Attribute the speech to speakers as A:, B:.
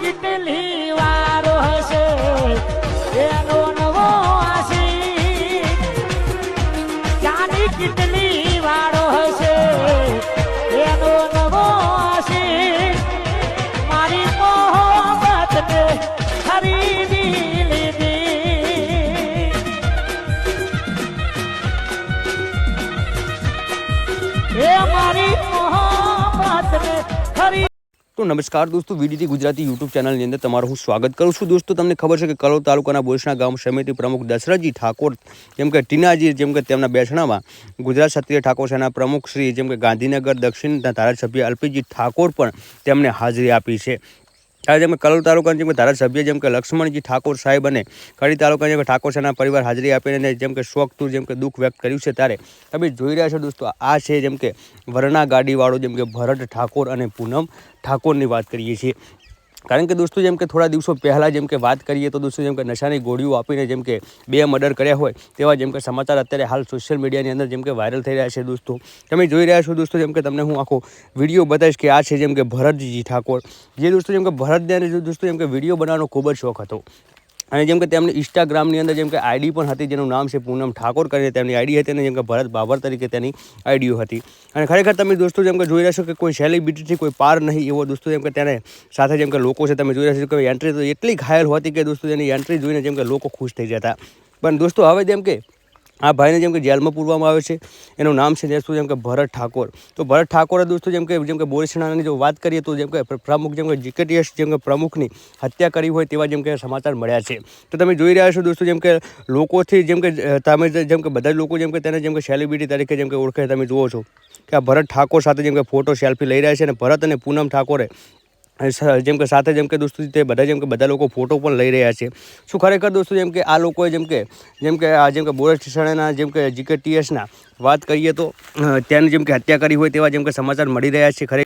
A: કેટલી વારો હશે. એનો નવો આશી ક્યાંની કેટલી વારો હશે. એનો નવો આશી મારી મોહબત ને ખરીદી લીધી. એ મારી
B: તો નમસ્કાર દોસ્તો, વીડીટી ગુજરાતી યુટ્યુબ ચેનલની અંદર તમારું હું સ્વાગત કરું છું. દોસ્તો, તમને ખબર છે કે કલોલ તાલુકાના બોરસણા ગામ સમિતિ પ્રમુખ દશરથજી ઠાકોર, જેમ કે ટીનાજી, જેમ કે તેમના બેસણામાં ગુજરાત ક્ષત્રિય ઠાકોર સેના પ્રમુખ શ્રી, જેમ કે ગાંધીનગર દક્ષિણના ધારાસભ્ય અલ્પીજી ઠાકોર પણ તેમને હાજરી આપી છે. જેમ કે કલોલ તાલુકાના જેમ કે ધારાસભ્ય જેમ કે લક્ષ્મણજી ઠાકોર સાહેબ અને કડી તાલુકા જેમ કે ઠાકોર સાહેબના પરિવાર હાજરી આપીને જેમ કે શોખતું જેમ કે દુઃખ વ્યક્ત કર્યું છે ત્યારે તમે જોઈ રહ્યા છો દોસ્તો, આ છે જેમ કે વરણા ગાડીવાળો જેમ કે ભરત ઠાકોર અને પૂનમ ઠાકોરની વાત કરીએ છીએ. કારણ કે દોસ્તો જેમ કે થોડા દિવસો પહેલાં જેમ કે વાત કરીએ તો દોસ્તો જેમ કે નશાની ગોળીઓ આપીને જેમ કે બે મર્ડર કર્યા હોય તેવા જેમ કે સમાચાર અત્યારે હાલ સોશિયલ મીડિયાની અંદર જેમ કે વાયરલ થઈ રહ્યા છે દોસ્તો તમે જોઈ રહ્યા છો દોસ્તો જેમ કે તમને હું આખો વીડિયો બતાવીશ કે આ છે જેમ કે ભરતજી ઠાકોર જે દોસ્તો જેમ કે ભરતને દોસ્તો જેમ કે વીડિયો બનાવવાનો ખૂબ જ શોખ હતો અને જેમ કે તેમની ઇન્સ્ટાગ્રામની અંદર જેમ કે આઈડી પણ હતી, જેનું નામ છે પૂનમ ઠાકોર કરીને તેમની આઈડી હતી અને જેમ કે ભરત બાબર તરીકે તેની આઈડીઓ હતી. અને ખરેખર તમે દોસ્તો જેમ કે જોઈ રહ્યા કે કોઈ સેલિબ્રિટીથી કોઈ પાર નહીં, એવો દોસ્તો જેમ કે તેને સાથે જેમ કે લોકો છે તમે જોઈ રહ્યા છો કે એન્ટ્રી તો એટલી ઘાયલ હોતી કે દોસ્તો તેની એન્ટ્રી જોઈને જેમ કે લોકો ખુશ થઈ જતા. પણ દોસ્તો હવે જેમ કે આ ભાઈને જેમ કે જેલમાં પૂરવામાં આવે છે એનું નામ છે દોસ્તો જેમ કે ભરત ઠાકોર તો ભરત ઠાકોરે દોસ્તો જેમ કે જેમ કે બોરીસણાની જો વાત કરીએ તો જેમ કે પ્રમુખ જેમ કે જીકેટીએસ જેમ કે પ્રમુખની હત્યા કરી હોય તેવા જેમ કે સમાચાર મળ્યા છે તો તમે જોઈ રહ્યા છો દોસ્તો જેમ કે લોકોથી જેમ કે તમે જેમ કે બધા જ લોકો જેમ કે તેને જેમ કે સેલિબ્રિટી તરીકે જેમ કે ઓળખે તમે જુઓ છો કે આ ભરત ઠાકોર સાથે જેમ કે ફોટો સેલ્ફી લઈ રહ્યા છે અને ભરત અને પૂનમ ઠાકોરે જેમ કે સાથે જેમ કે દોસ્તો તે બધા જેમ કે બધા લોકો ફોટો પણ લઈ રહ્યા છે. શું ખરેખર દોસ્તો જેમ કે આ લોકોએ જેમ કે જેમ કે આ જેમ કે બોરસ સ્ટેશનના જેમ કે જીકે ટીએસના વાત કરીએ તો ત્યાંની જેમ કે હત્યા કરી હોય તેવા જેમ કે સમાચાર મળી રહ્યા છે ખરે